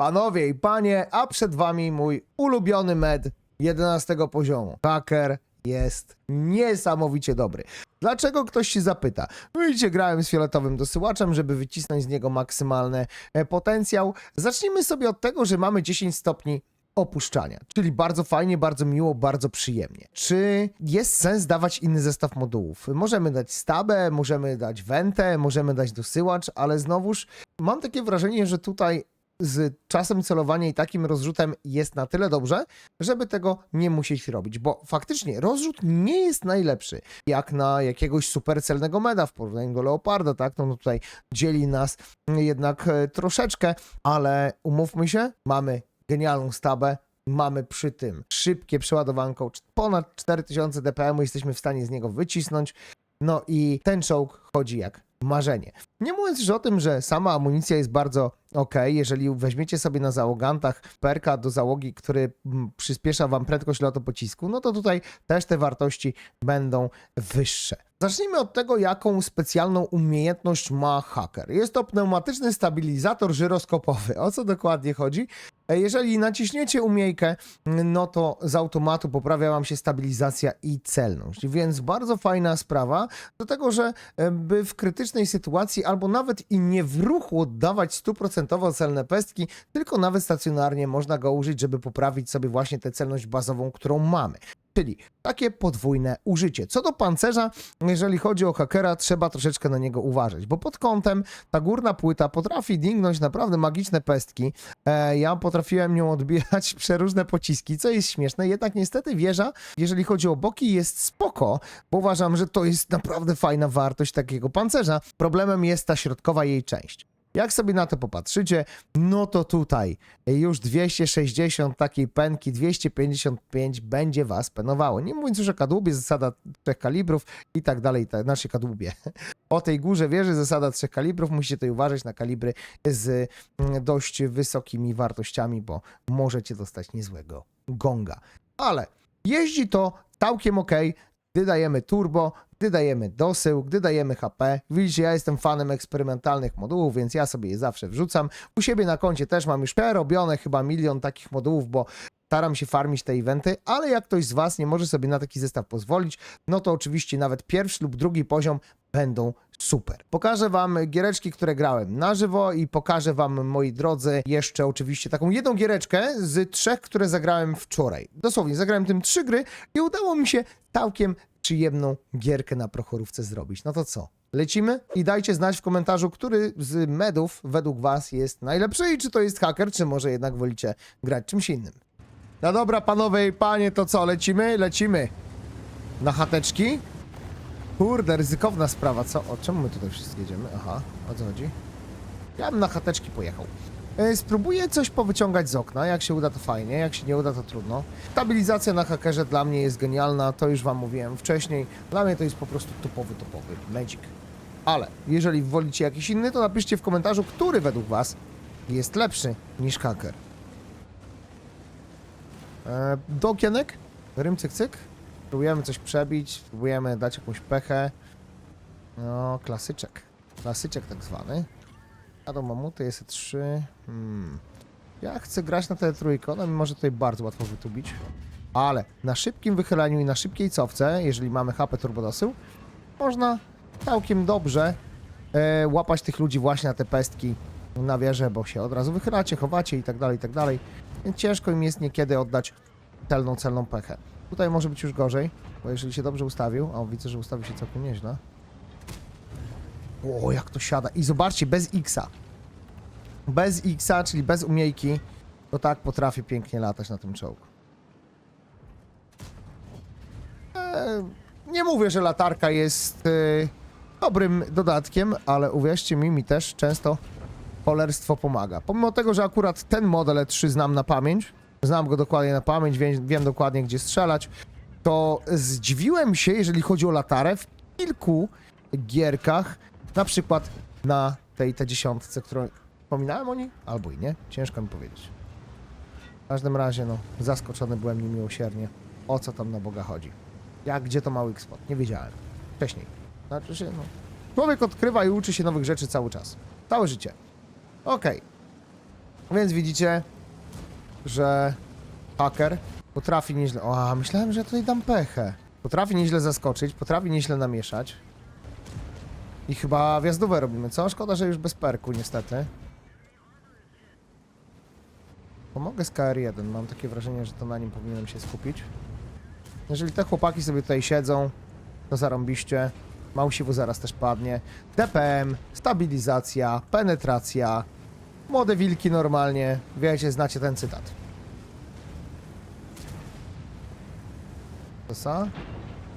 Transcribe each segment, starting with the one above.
Panowie i panie, a przed wami mój ulubiony med 11 poziomu. Hacker jest niesamowicie dobry. Dlaczego ktoś się zapyta? Widzicie, grałem z fioletowym dosyłaczem, żeby wycisnąć z niego maksymalny e, potencjał. Zacznijmy sobie od tego, że mamy 10 stopni opuszczania, czyli bardzo fajnie, bardzo miło, bardzo przyjemnie. Czy jest sens dawać inny zestaw modułów? Możemy dać stabę, możemy dać wentę, możemy dać dosyłacz, ale znowuż mam takie wrażenie, że tutaj z czasem celowania i takim rozrzutem jest na tyle dobrze, żeby tego nie musieć robić, bo faktycznie rozrzut nie jest najlepszy, jak na jakiegoś supercelnego meda w porównaniu do Leoparda, tak? No, no tutaj dzieli nas jednak e, troszeczkę, ale umówmy się, mamy genialną stabę, mamy przy tym szybkie przeładowanką, cz- ponad 4000 dpm, jesteśmy w stanie z niego wycisnąć, no i ten czołg chodzi jak marzenie. Nie mówiąc już o tym, że sama amunicja jest bardzo ok, jeżeli weźmiecie sobie na załogantach perka do załogi, który mm, przyspiesza wam prędkość lotu pocisku, no to tutaj też te wartości będą wyższe. Zacznijmy od tego, jaką specjalną umiejętność ma haker. Jest to pneumatyczny stabilizator żyroskopowy. O co dokładnie chodzi? E, Jeżeli naciśniecie umiejkę, no to z automatu poprawia wam się stabilizacja i celność. Więc bardzo fajna sprawa, do tego, że e, by w krytycznej sytuacji albo nawet i nie w ruchu oddawać stuprocentowo celne pestki, tylko nawet stacjonarnie można go użyć, żeby poprawić sobie właśnie tę celność bazową, którą mamy. Czyli takie podwójne użycie. Co do pancerza, jeżeli chodzi o hakera, trzeba troszeczkę na niego uważać, bo pod kątem ta górna płyta potrafi dingnąć naprawdę magiczne pestki. E, ja potrafiłem nią odbijać przeróżne pociski, co jest śmieszne, jednak niestety wieża, jeżeli chodzi o boki, jest spoko, bo uważam, że to jest naprawdę fajna wartość takiego pancerza. Problemem jest ta środkowa jej część. Jak sobie na to popatrzycie, no to tutaj już 260 takiej penki, 255 będzie was penowało. Nie mówiąc już o kadłubie, zasada trzech kalibrów i tak dalej, tak, znaczy kadłubie. O tej górze wieży zasada trzech kalibrów, musicie tutaj uważać na kalibry z mm, dość wysokimi wartościami, bo możecie dostać niezłego gonga. Ale jeździ to całkiem ok, gdy dajemy turbo, gdy dajemy dosył, gdy dajemy HP. Widzicie, ja jestem fanem eksperymentalnych modułów, więc ja sobie je zawsze wrzucam. U siebie na koncie też mam już przerobione chyba milion takich modułów, bo staram się farmić te eventy, ale jak ktoś z Was nie może sobie na taki zestaw pozwolić, no to oczywiście nawet pierwszy lub drugi poziom będą super. Pokażę Wam giereczki, które grałem na żywo i pokażę Wam, moi drodzy, jeszcze oczywiście taką jedną giereczkę z trzech, które zagrałem wczoraj. Dosłownie, zagrałem tym trzy gry i udało mi się całkiem przyjemną gierkę na prochorówce zrobić. No to co? Lecimy i dajcie znać w komentarzu, który z medów według Was jest najlepszy i czy to jest haker, czy może jednak wolicie grać czymś innym. No dobra, panowie i panie, to co? Lecimy? Lecimy. Na chateczki? Kurde, ryzykowna sprawa, co? O czemu my tutaj wszyscy jedziemy? Aha, o co chodzi? Ja bym na chateczki pojechał. E, Spróbuję coś powyciągać z okna. Jak się uda, to fajnie. Jak się nie uda, to trudno. Stabilizacja na hakerze dla mnie jest genialna. To już wam mówiłem wcześniej. Dla mnie to jest po prostu topowy, topowy magic. Ale jeżeli wolicie jakiś inny, to napiszcie w komentarzu, który według was jest lepszy niż haker. E, do okienek. Rym cyk cyk. Próbujemy coś przebić, próbujemy dać jakąś pechę. No, klasyczek. Klasyczek tak zwany. A do mamuty jest 3. Hmm. Ja chcę grać na tę mi może tutaj bardzo łatwo wytubić. Ale na szybkim wychyleniu i na szybkiej cofce, jeżeli mamy HP turbodosył, można całkiem dobrze e, łapać tych ludzi właśnie na te pestki na wieżę, bo się od razu wychylacie, chowacie i tak dalej, i tak dalej. Więc ciężko im jest niekiedy oddać celną, celną pechę. Tutaj może być już gorzej, bo jeżeli się dobrze ustawił, o widzę, że ustawił się całkiem nieźle. O, jak to siada. I zobaczcie, bez X-a. Bez X-a, czyli bez umiejki, to tak potrafię pięknie latać na tym czołgu. Eee, nie mówię, że latarka jest e, dobrym dodatkiem, ale uwierzcie mi, mi też często polerstwo pomaga. Pomimo tego, że akurat ten model E3 znam na pamięć, znam go dokładnie na pamięć, wiem, wiem dokładnie gdzie strzelać, to zdziwiłem się, jeżeli chodzi o latarę, w kilku gierkach, na przykład na tej T10, którą wspominałem o niej, albo i nie, ciężko mi powiedzieć. W każdym razie, no, zaskoczony byłem niemiłosiernie. O co tam na Boga chodzi? Jak, gdzie to mały spot? Nie wiedziałem. Wcześniej. Znaczy się, no. Człowiek odkrywa i uczy się nowych rzeczy cały czas. Całe życie. Okej. Więc widzicie, że haker potrafi nieźle... O, myślałem, że tutaj dam pechę. Potrafi nieźle zaskoczyć, potrafi nieźle namieszać. I chyba wjazdówę robimy, co? Szkoda, że już bez perku, niestety. Pomogę z KR1, mam takie wrażenie, że to na nim powinienem się skupić. Jeżeli te chłopaki sobie tutaj siedzą, to zarąbiście. Małsiwu zaraz też padnie. DPM, stabilizacja, penetracja, młode wilki normalnie. Wiecie, znacie ten cytat.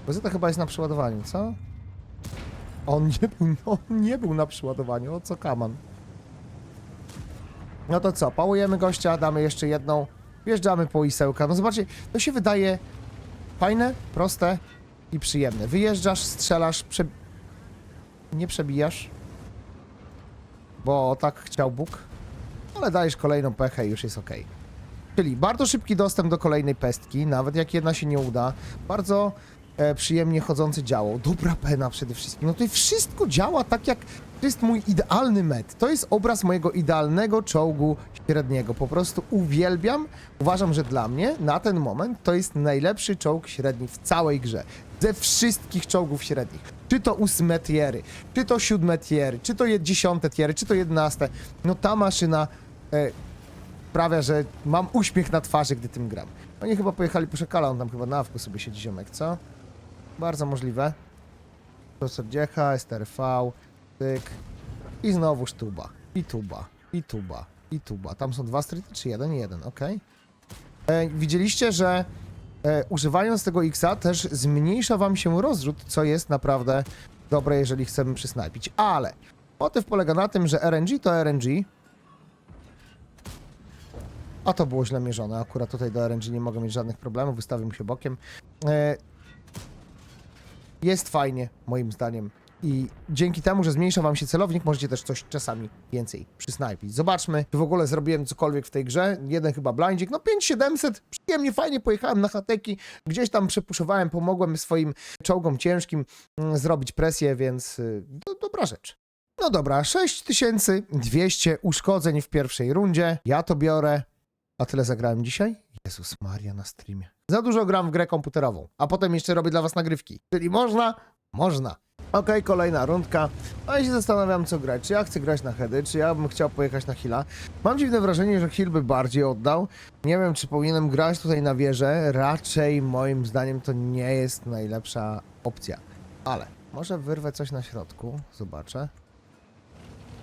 Bo to chyba jest na przeładowaniu, co? On nie był, on nie był na przeładowaniu, o co kaman? No to co, pałujemy gościa, damy jeszcze jedną, wjeżdżamy po isełka. No zobaczcie, to się wydaje fajne, proste i przyjemne. Wyjeżdżasz, strzelasz, prze... nie przebijasz, bo tak chciał Bóg, ale dajesz kolejną pechę i już jest ok. Czyli bardzo szybki dostęp do kolejnej pestki, nawet jak jedna się nie uda. Bardzo e, przyjemnie chodzący działo. Dobra pena przede wszystkim. No tutaj wszystko działa tak jak to jest mój idealny met. To jest obraz mojego idealnego czołgu średniego. Po prostu uwielbiam. Uważam, że dla mnie na ten moment to jest najlepszy czołg średni w całej grze. Ze wszystkich czołgów średnich. Czy to ósme tiery, czy to siódme tiery, czy to dziesiąte tiery, czy to jedenaste. No ta maszyna e, sprawia, że mam uśmiech na twarzy, gdy tym gram. Oni chyba pojechali po szakala, on tam chyba na awku sobie siedzi ziomek, co? Bardzo możliwe. Profesor Dziecha, STRV, tyk. I znowuż tuba. I tuba. I tuba. I tuba. Tam są dwa streety, czy jeden? Jeden, okej. E, Widzieliście, że e, używając tego X-a też zmniejsza wam się rozrzut, co jest naprawdę dobre, jeżeli chcemy przysnajpić. Ale motyw polega na tym, że RNG to RNG, a to było źle mierzone. Akurat tutaj do RNG nie mogę mieć żadnych problemów, wystawię mu się bokiem. E, jest fajnie, moim zdaniem. I dzięki temu, że zmniejsza wam się celownik, możecie też coś czasami więcej przysnajpić. Zobaczmy, czy w ogóle zrobiłem cokolwiek w tej grze. Jeden chyba blindzik, no 5700, przyjemnie, fajnie pojechałem na hateki, gdzieś tam przepuszowałem, pomogłem swoim czołgom ciężkim mm, zrobić presję, więc y, do, dobra rzecz. No dobra, 6200 uszkodzeń w pierwszej rundzie. Ja to biorę. A tyle zagrałem dzisiaj? Jezus Maria na streamie. Za dużo gram w grę komputerową, a potem jeszcze robię dla was nagrywki. Czyli można? Można. Okej, kolejna rundka. A ja się zastanawiam, co grać. Czy ja chcę grać na heady, czy ja bym chciał pojechać na Hila. Mam dziwne wrażenie, że Hill by bardziej oddał. Nie wiem, czy powinienem grać tutaj na wieżę. Raczej, moim zdaniem, to nie jest najlepsza opcja. Ale może wyrwę coś na środku. Zobaczę.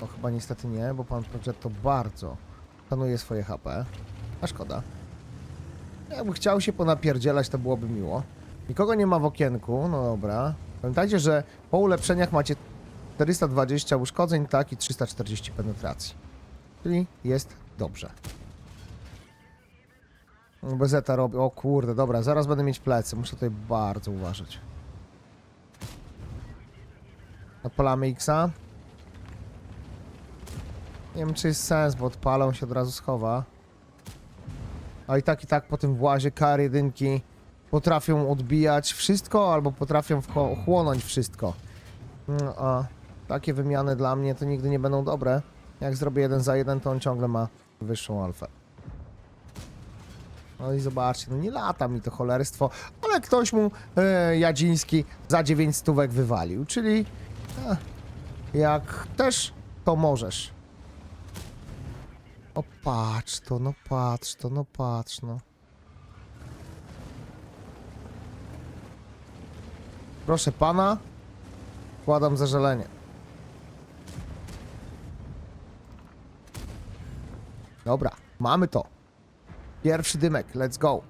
To chyba niestety nie, bo pan Progetto bardzo szanuje swoje HP. A szkoda. Jakby chciał się ponapierdzielać, to byłoby miło. Nikogo nie ma w okienku, no dobra. Pamiętajcie, że po ulepszeniach macie 420 uszkodzeń, tak, i 340 penetracji. Czyli jest dobrze. Bezeta robi. O kurde, dobra, zaraz będę mieć plecy. Muszę tutaj bardzo uważać. Odpalamy Xa. Nie wiem, czy jest sens, bo odpala, on się od razu schowa. A i tak, i tak po tym włazie kar jedynki potrafią odbijać wszystko, albo potrafią chłonąć wszystko. No, a takie wymiany dla mnie to nigdy nie będą dobre. Jak zrobię jeden za jeden, to on ciągle ma wyższą alfę. No i zobaczcie, no nie lata mi to cholerstwo, ale ktoś mu e, Jadziński za 9 stówek wywalił, czyli e, jak też, to możesz. O patrz to, no patrz to, no patrz no. Proszę pana, wkładam zażalenie. Dobra, mamy to. Pierwszy dymek, let's go.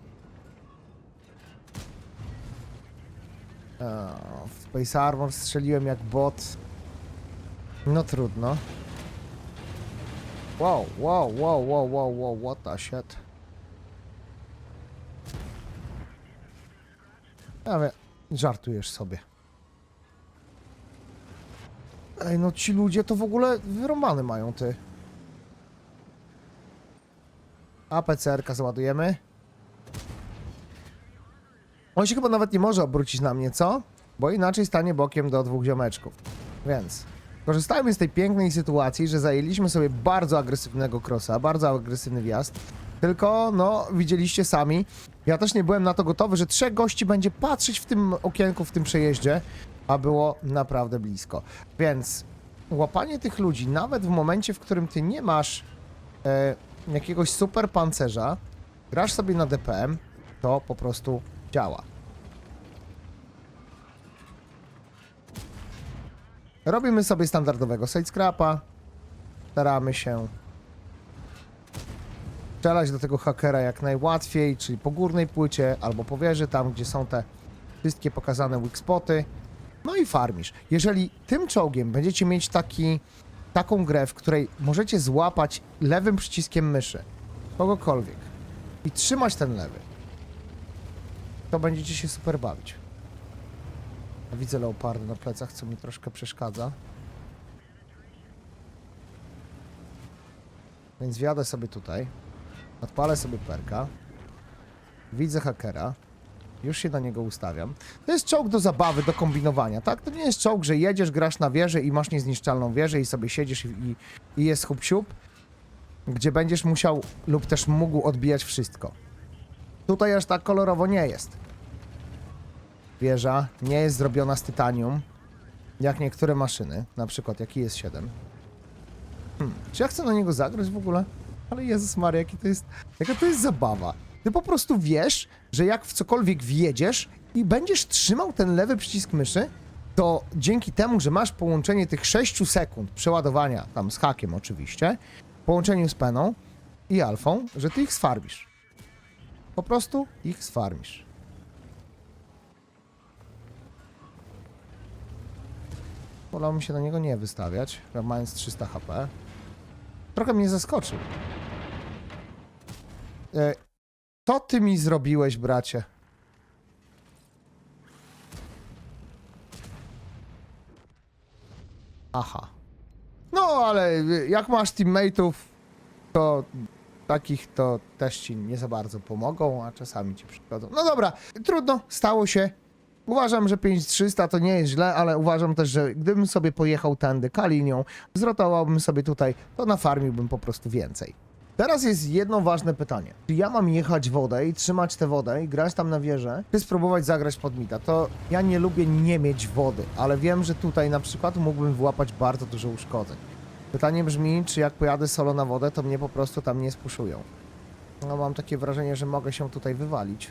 Eee, w Space Armor strzeliłem jak bot. No trudno. Wow, wow, wow, wow, wow, wow, what the shit. Wiem, żartujesz sobie. Ej, no ci ludzie to w ogóle wyrąbane mają, ty. APCR-ka załadujemy. On się chyba nawet nie może obrócić na mnie, co? Bo inaczej stanie bokiem do dwóch ziomeczków. Więc Korzystajmy z tej pięknej sytuacji, że zajęliśmy sobie bardzo agresywnego crossa, bardzo agresywny wjazd. Tylko, no, widzieliście sami, ja też nie byłem na to gotowy, że trzech gości będzie patrzeć w tym okienku, w tym przejeździe, a było naprawdę blisko. Więc łapanie tych ludzi, nawet w momencie, w którym ty nie masz e, jakiegoś super pancerza, grasz sobie na DPM, to po prostu działa. Robimy sobie standardowego sidescrapa, staramy się strzelać do tego hakera jak najłatwiej, czyli po górnej płycie albo po wieży, tam gdzie są te wszystkie pokazane weak spoty. No i farmisz. Jeżeli tym czołgiem będziecie mieć taki, taką grę, w której możecie złapać lewym przyciskiem myszy kogokolwiek i trzymać ten lewy, to będziecie się super bawić. Widzę leopardy na plecach, co mi troszkę przeszkadza. Więc wjadę sobie tutaj. Odpalę sobie perka. Widzę hakera. Już się na niego ustawiam. To jest czołg do zabawy, do kombinowania, tak? To nie jest czołg, że jedziesz, grasz na wieżę i masz niezniszczalną wieżę i sobie siedzisz i, i, jest hub siup, gdzie będziesz musiał lub też mógł odbijać wszystko. Tutaj aż tak kolorowo nie jest. Wieża nie jest zrobiona z tytanium, jak niektóre maszyny, na przykład jaki jest 7. Hmm, czy ja chcę na niego zagrać w ogóle? Ale Jezus Maria, jaki to jest, jaka to jest zabawa. Ty po prostu wiesz, że jak w cokolwiek wjedziesz i będziesz trzymał ten lewy przycisk myszy, to dzięki temu, że masz połączenie tych 6 sekund przeładowania, tam z hakiem oczywiście, połączeniu z peną i alfą, że ty ich sfarmisz. Po prostu ich sfarmisz. Wolałbym się na niego nie wystawiać, mając 300 HP. Trochę mnie zaskoczył. E, co ty mi zrobiłeś, bracie? Aha. No, ale jak masz teammateów, to takich to też ci nie za bardzo pomogą, a czasami ci przychodzą. No dobra, trudno, stało się. Uważam, że 5300 to nie jest źle, ale uważam też, że gdybym sobie pojechał tędy kalinią, zrotowałbym sobie tutaj, to nafarmiłbym po prostu więcej. Teraz jest jedno ważne pytanie. Czy ja mam jechać wodę i trzymać tę wodę i grać tam na wieżę, czy spróbować zagrać pod mida? To ja nie lubię nie mieć wody, ale wiem, że tutaj na przykład mógłbym wyłapać bardzo dużo uszkodzeń. Pytanie brzmi, czy jak pojadę solo na wodę, to mnie po prostu tam nie spuszują. No mam takie wrażenie, że mogę się tutaj wywalić.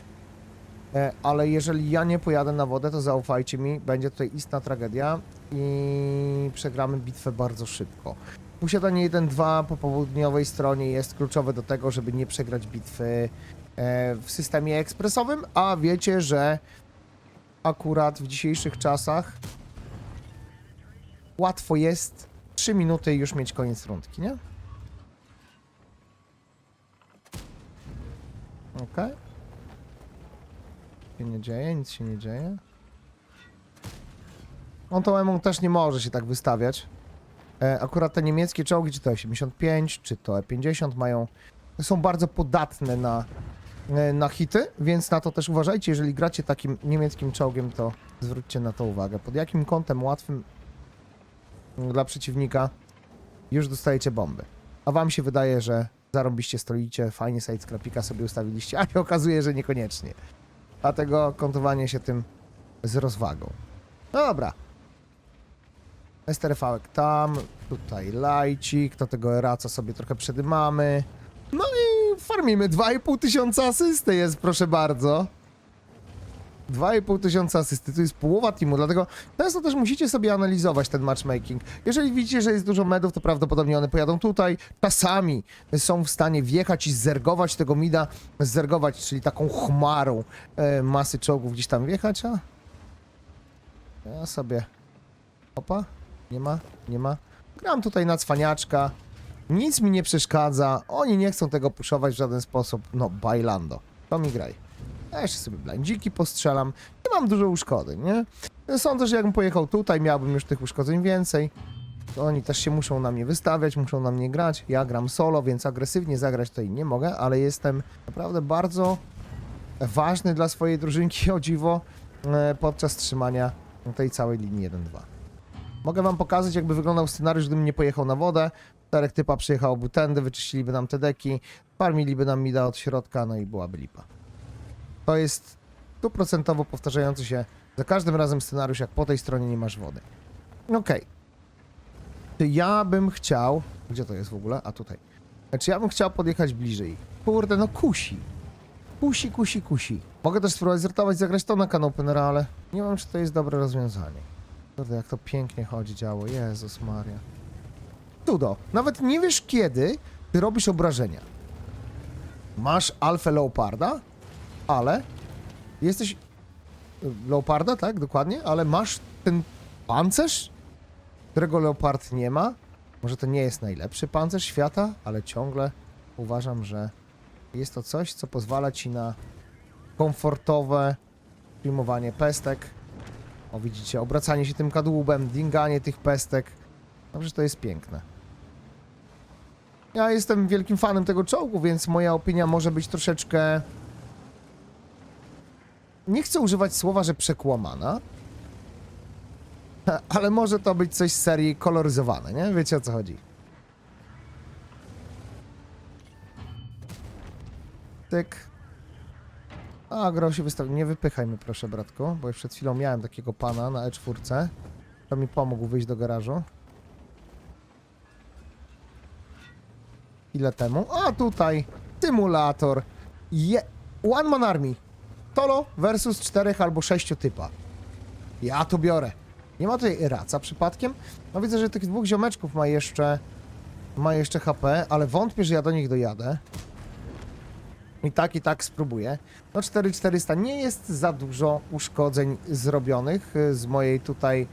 E, ale jeżeli ja nie pojadę na wodę, to zaufajcie mi, będzie tutaj istna tragedia i przegramy bitwę bardzo szybko. Posiadanie 1-2 po południowej stronie jest kluczowe do tego, żeby nie przegrać bitwy e, w systemie ekspresowym, a wiecie, że akurat w dzisiejszych czasach łatwo jest 3 minuty już mieć koniec rundki, nie? Okej. Się nie dzieje, nic się nie dzieje. On to Emon też nie może się tak wystawiać. E, akurat te niemieckie czołgi, czy to 85, czy to E50 mają, są bardzo podatne na, e, na hity, więc na to też uważajcie, jeżeli gracie takim niemieckim czołgiem, to zwróćcie na to uwagę. Pod jakim kątem łatwym dla przeciwnika już dostajecie bomby. A wam się wydaje, że zarąbiście stroicie, fajnie side scrapika sobie ustawiliście, a się okazuje, że niekoniecznie. Dlatego kątowanie się tym z rozwagą. No dobra, STRV tam, tutaj lajcik, to tego eraca sobie trochę przedymamy. No i farmimy 2,5 tysiąca asysty jest, proszę bardzo. 2,5 tysiąca asysty, to jest połowa teamu, dlatego często też musicie sobie analizować ten matchmaking. Jeżeli widzicie, że jest dużo medów, to prawdopodobnie one pojadą tutaj. Czasami są w stanie wjechać i zergować tego mida, zergować, czyli taką chmarą e, masy czołgów gdzieś tam wjechać, a ja sobie... Opa. Nie ma? Nie ma? Gram tutaj na cwaniaczka. Nic mi nie przeszkadza. Oni nie chcą tego puszować w żaden sposób. No, bailando. To mi graj. Ja jeszcze sobie blendziki postrzelam. Nie mam dużo uszkodzeń, nie? Sądzę, że jakbym pojechał tutaj, miałbym już tych uszkodzeń więcej. To oni też się muszą na mnie wystawiać, muszą na mnie grać. Ja gram solo, więc agresywnie zagrać tutaj nie mogę, ale jestem naprawdę bardzo ważny dla swojej drużynki, o dziwo, e, podczas trzymania tej całej linii 1-2. Mogę wam pokazać, jakby wyglądał scenariusz, gdybym nie pojechał na wodę. Czterech typa przyjechałoby tędy, wyczyściliby nam te deki, farmiliby nam mida od środka, no i byłaby lipa. To jest stuprocentowo powtarzający się za każdym razem scenariusz, jak po tej stronie nie masz wody. Okej. Czy ja bym chciał... Gdzie to jest w ogóle? A tutaj. Czy ja bym chciał podjechać bliżej? Kurde, no kusi. Kusi, kusi, kusi. Mogę też spróbować zratować, zagrać to na kanał ale nie wiem, czy to jest dobre rozwiązanie. Kurde, jak to pięknie chodzi działo. Jezus Maria. Cudo. Nawet nie wiesz kiedy ty robisz obrażenia. Masz alfę leoparda, ale jesteś... Leoparda, tak? Dokładnie, ale masz ten pancerz, którego leopard nie ma. Może to nie jest najlepszy pancerz świata, ale ciągle uważam, że jest to coś, co pozwala ci na komfortowe przyjmowanie pestek. O, widzicie, obracanie się tym kadłubem, dinganie tych pestek. Dobrze, to jest piękne. Ja jestem wielkim fanem tego czołgu, więc moja opinia może być troszeczkę... Nie chcę używać słowa, że przekłamana, ale może to być coś z serii koloryzowane, nie? Wiecie o co chodzi. Tyk. A, grał się wystawił. Nie wypychaj mnie, proszę, bratku, bo już przed chwilą miałem takiego pana na E4. To mi pomógł wyjść do garażu. Ile temu? A, tutaj. Symulator. Je... One Man Army. Solo versus czterech albo sześciu typa. Ja to biorę. Nie ma tutaj raca przypadkiem? No widzę, że tych dwóch ziomeczków ma jeszcze... Ma jeszcze HP, ale wątpię, że ja do nich dojadę. I tak, i tak spróbuję. No 4400 nie jest za dużo uszkodzeń zrobionych y, z mojej tutaj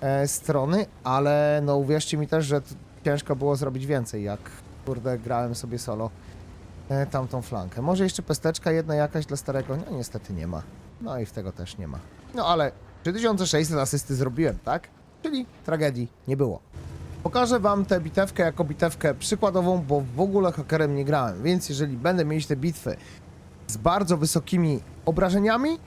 e, strony, ale no uwierzcie mi też, że ciężko było zrobić więcej, jak kurde grałem sobie solo tamtą flankę. Może jeszcze pesteczka jedna jakaś dla starego? No niestety nie ma. No i w tego też nie ma. No ale 3600 asysty zrobiłem, tak? Czyli tragedii nie było. Pokażę wam tę bitewkę jako bitewkę przykładową, bo w ogóle hakerem nie grałem, więc jeżeli będę mieć te bitwy z bardzo wysokimi obrażeniami,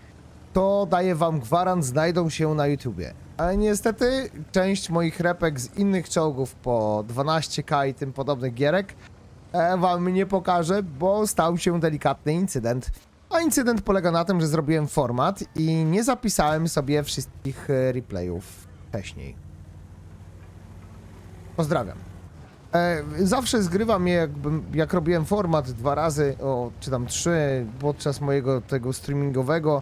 to daję wam gwarant, znajdą się na YouTubie. Ale niestety część moich repek z innych czołgów po 12k i tym podobnych gierek e, wam nie pokażę, bo stał się delikatny incydent. A incydent polega na tym, że zrobiłem format i nie zapisałem sobie wszystkich e, replayów wcześniej. Pozdrawiam. E, zawsze zgrywam je, jakbym, jak robiłem format dwa razy, o, czy tam trzy, podczas mojego tego streamingowego,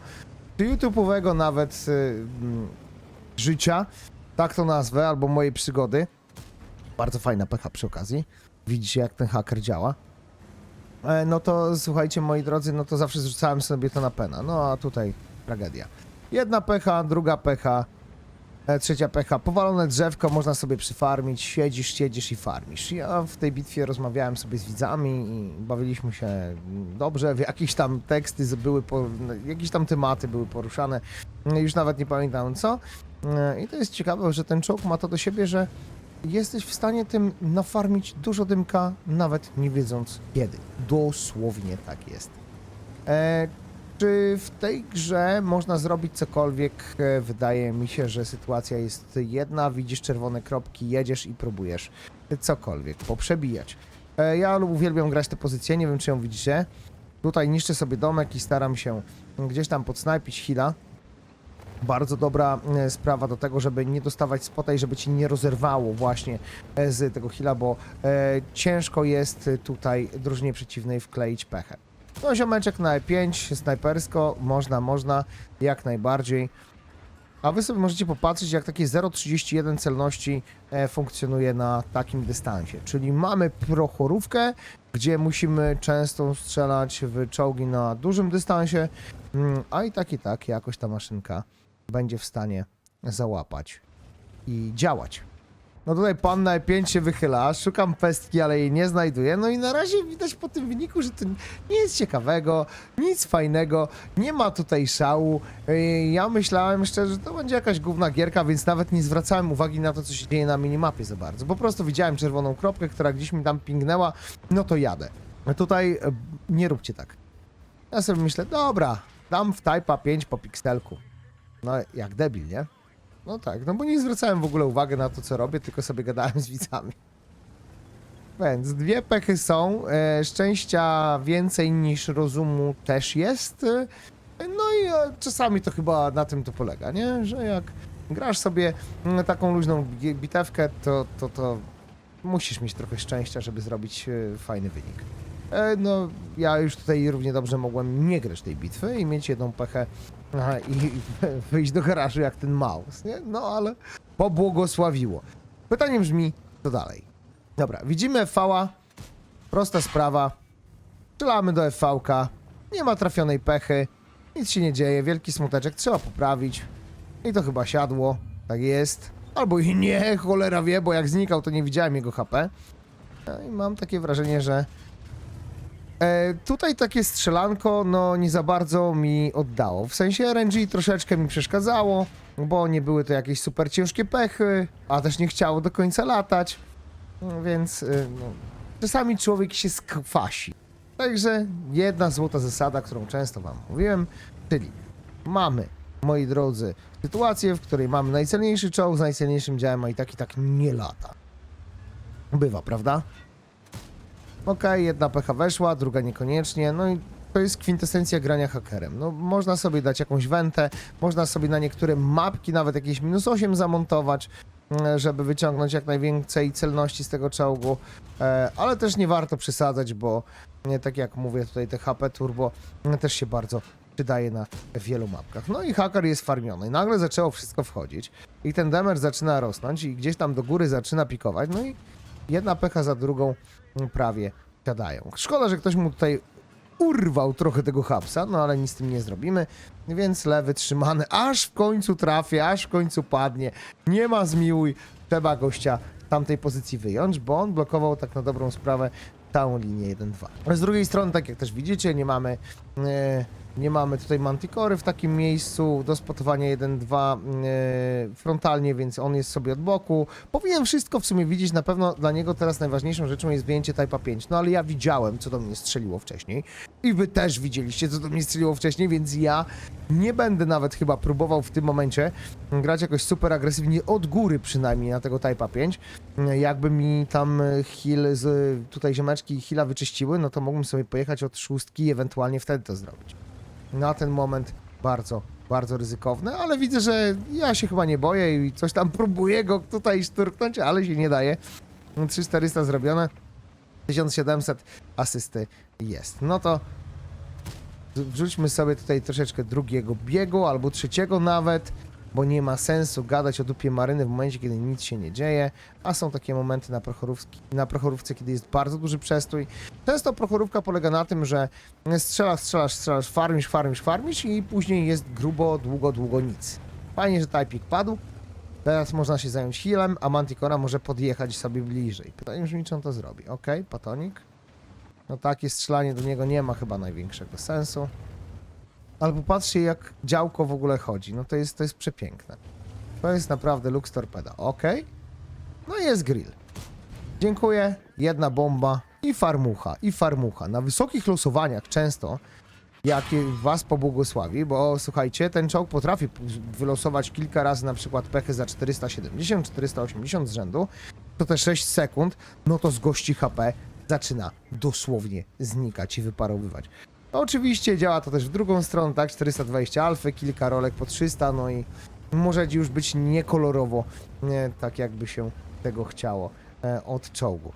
czy YouTube'owego nawet y, życia, tak to nazwę, albo mojej przygody. Bardzo fajna pecha przy okazji. Widzicie, jak ten haker działa. E, no to słuchajcie, moi drodzy, no to zawsze zrzucałem sobie to na pena. No a tutaj tragedia. Jedna pecha, druga pecha, E, Trzecia pecha, powalone drzewko, można sobie przyfarmić, siedzisz, siedzisz i farmisz. Ja w tej bitwie rozmawiałem sobie z widzami i bawiliśmy się dobrze, jakieś tam teksty były, po, jakieś tam tematy były poruszane, już nawet nie pamiętam co. E, I to jest ciekawe, że ten czołg ma to do siebie, że jesteś w stanie tym nafarmić dużo dymka, nawet nie wiedząc kiedy. Dosłownie tak jest. E, czy w tej grze można zrobić cokolwiek? E, Wydaje mi się, że sytuacja jest jedna, widzisz czerwone kropki, jedziesz i próbujesz cokolwiek poprzebijać. E, Ja uwielbiam grać tę pozycję, nie wiem czy ją widzicie. Tutaj niszczę sobie domek i staram się gdzieś tam podsnajpić hila. Bardzo dobra e, sprawa do tego, żeby nie dostawać spota i żeby ci nie rozerwało właśnie e, z tego hila, bo e, ciężko jest tutaj drużynie przeciwnej wkleić pechę. No ziomeczek na E5, snajpersko, można, można, jak najbardziej. A wy sobie możecie popatrzeć, jak takie 0,31 celności funkcjonuje na takim dystansie. Czyli mamy prochorówkę, gdzie musimy często strzelać w czołgi na dużym dystansie, mm, a i tak i tak jakoś ta maszynka będzie w stanie załapać i działać. No tutaj pan na E5 się wychyla, szukam pestki, ale jej nie znajduję. No i na razie widać po tym wyniku, że to nie jest ciekawego, nic fajnego, nie ma tutaj szału. Yy, Ja myślałem szczerze, że to będzie jakaś główna gierka, więc nawet nie zwracałem uwagi na to, co się dzieje na minimapie za bardzo. Po prostu widziałem czerwoną kropkę, która gdzieś mi tam pingnęła, no to jadę. Tutaj e, nie róbcie tak. Ja sobie myślę, dobra, dam w Type'a 5 po pikselku. No jak debil, nie? No tak, no bo nie zwracałem w ogóle uwagi na to, co robię, tylko sobie gadałem z widzami. Więc dwie pechy są. E, szczęścia więcej niż rozumu też jest. E, no i e, czasami to chyba na tym to polega, nie? Że jak grasz sobie mm, taką luźną bi- bitewkę, to, to, to musisz mieć trochę szczęścia, żeby zrobić e, fajny wynik. E, no, ja już tutaj równie dobrze mogłem nie grać tej bitwy i mieć jedną pechę i, wyjść do garażu jak ten Maus, nie? No, ale pobłogosławiło. Pytanie brzmi, co dalej? Dobra, widzimy FV-a, prosta sprawa, strzelamy do FV-ka, nie ma trafionej pechy, nic się nie dzieje, wielki smuteczek, trzeba poprawić i to chyba siadło, tak jest. Albo i nie, cholera wie, bo jak znikał, to nie widziałem jego HP. No i mam takie wrażenie, że e, tutaj takie strzelanko, no nie za bardzo mi oddało. W sensie RNG troszeczkę mi przeszkadzało, bo nie były to jakieś super ciężkie pechy, a też nie chciało do końca latać. No, Więc y, no, czasami człowiek się skwasi. Także jedna złota zasada, którą często wam mówiłem, czyli mamy, moi drodzy, sytuację, w której mamy najcelniejszy czołg z najcelniejszym działem, a i tak i tak nie lata. Bywa, prawda? Okej, jedna pecha weszła, druga niekoniecznie, no i to jest kwintesencja grania hakerem. No, można sobie dać jakąś wentę, można sobie na niektóre mapki nawet jakieś minus 8 zamontować, mm, żeby wyciągnąć jak najwięcej celności z tego czołgu, e, ale też nie warto przesadzać, bo nie, tak jak mówię tutaj te HP Turbo mm, też się bardzo przydaje na wielu mapkach. No i haker jest farmiony. Nagle zaczęło wszystko wchodzić i ten damage zaczyna rosnąć i gdzieś tam do góry zaczyna pikować, no i jedna pecha za drugą prawie siadają. Szkoda, że ktoś mu tutaj urwał trochę tego hapsa, no ale nic z tym nie zrobimy, więc lewy trzymany, aż w końcu trafię, aż w końcu padnie. Nie ma zmiłuj, trzeba gościa tamtej pozycji wyjąć, bo on blokował tak na dobrą sprawę całą linię 1-2. Z drugiej strony, tak jak też widzicie, nie mamy, e, nie mamy tutaj Manticory w takim miejscu do spotowania 1-2 e, frontalnie, więc on jest sobie od boku. Powinien wszystko w sumie widzieć, na pewno dla niego teraz najważniejszą rzeczą jest wyjęcie Type'a 5, no ale ja widziałem, co do mnie strzeliło wcześniej i wy też widzieliście, co do mnie strzeliło wcześniej, więc ja nie będę nawet chyba próbował w tym momencie grać jakoś super agresywnie od góry przynajmniej na tego Type'a 5. Jakby mi tam heal z tutaj ziomeczki heala wyczyściły, no to mógłbym sobie pojechać od szóstki i ewentualnie wtedy to zrobić. Na ten moment bardzo, bardzo ryzykowne, ale widzę, że ja się chyba nie boję i coś tam próbuję go tutaj szturknąć, ale się nie daje. 3400 zrobione, 1700 asysty jest. No to wrzućmy sobie tutaj troszeczkę drugiego biegu, albo trzeciego nawet, bo nie ma sensu gadać o dupie maryny w momencie, kiedy nic się nie dzieje, a są takie momenty na, prochorówki, na prochorówce, kiedy jest bardzo duży przestój. Często prochorówka polega na tym, że strzelasz, strzelasz, strzelasz, farmisz, farmisz, farmisz i później jest grubo, długo, długo nic. Fajnie, że Typik padł. Teraz można się zająć healem, a Manticora może podjechać sobie bliżej. Pytanie brzmi, czy on to zrobi. Ok, Patonik. No takie strzelanie do niego nie ma chyba największego sensu. Ale popatrzcie, jak działko w ogóle chodzi. No to jest, to jest przepiękne. To jest naprawdę Lux Torpeda. Ok. No i jest grill. Dziękuję. Jedna bomba i farmucha, i farmucha. Na wysokich losowaniach często, jak was pobłogosławi, bo słuchajcie, ten czołg potrafi wylosować kilka razy na przykład pechy za 470, 480 z rzędu, to te 6 sekund, no to z gości HP zaczyna dosłownie znikać i wyparowywać. No, oczywiście działa to też w drugą stronę, tak? 420 alfy, kilka rolek po 300, no i może już być niekolorowo, nie tak jakby się tego chciało e, od czołgu.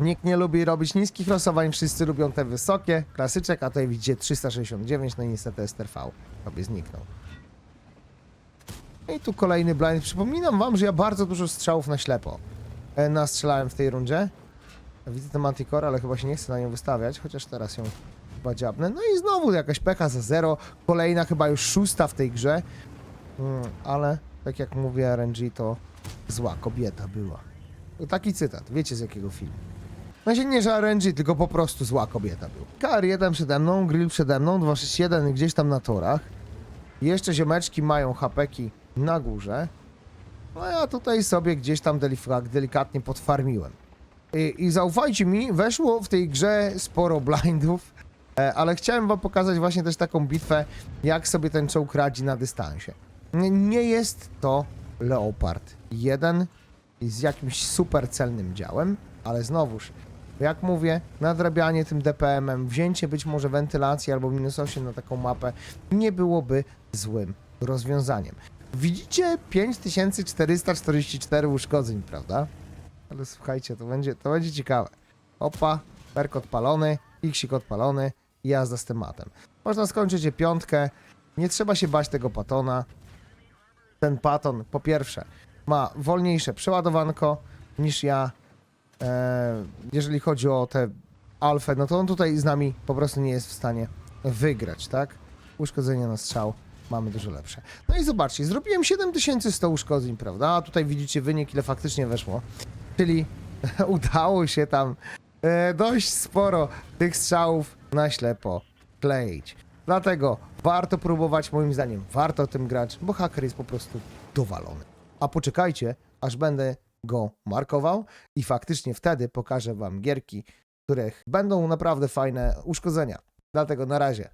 Nikt nie lubi robić niskich losowań, wszyscy lubią te wysokie, klasyczek, a tutaj widzicie 369, no i niestety STRV sobie zniknął. I tu kolejny blind. Przypominam wam, że ja bardzo dużo strzałów na ślepo e, nastrzelałem w tej rundzie. Widzę tę Manticore, ale chyba się nie chcę na nią wystawiać, chociaż teraz ją chyba dziabnę. No i znowu jakaś peka za zero, kolejna chyba już szósta w tej grze. Mm, ale tak jak mówię, RNG to zła kobieta była. Taki cytat, wiecie z jakiego filmu. No się nie, że RNG, tylko po prostu zła kobieta była. KR1 przede mną, grill przede mną, 261 gdzieś tam na torach. Jeszcze ziomeczki mają hapeki na górze. No ja tutaj sobie gdzieś tam delifrag delikatnie podfarmiłem. I, I zaufajcie mi, weszło w tej grze sporo blindów, ale chciałem wam pokazać właśnie też taką bitwę, jak sobie ten czołg radzi na dystansie. Nie jest to Leopard 1 z jakimś super celnym działem, ale znowuż, jak mówię, nadrabianie tym DPM-em, wzięcie być może wentylacji albo minus 8 na taką mapę nie byłoby złym rozwiązaniem. Widzicie 5444 uszkodzeń, prawda? Ale słuchajcie, to będzie, to będzie ciekawe. Opa, perk odpalony, xik odpalony i jazda z tematem. Można skończyć je piątkę, nie trzeba się bać tego patona. Ten paton, po pierwsze, ma wolniejsze przeładowanko niż ja. E, jeżeli chodzi o te alfę, no to on tutaj z nami po prostu nie jest w stanie wygrać, tak? Uszkodzenie na strzał mamy dużo lepsze. No i zobaczcie, zrobiłem 7100 uszkodzeń, prawda? A tutaj widzicie wynik, ile faktycznie weszło. Czyli udało się tam e, dość sporo tych strzałów na ślepo kleić. Dlatego warto próbować, moim zdaniem, warto tym grać, bo haker jest po prostu dowalony. A poczekajcie, aż będę go markował i faktycznie wtedy pokażę wam gierki, których będą naprawdę fajne uszkodzenia. Dlatego na razie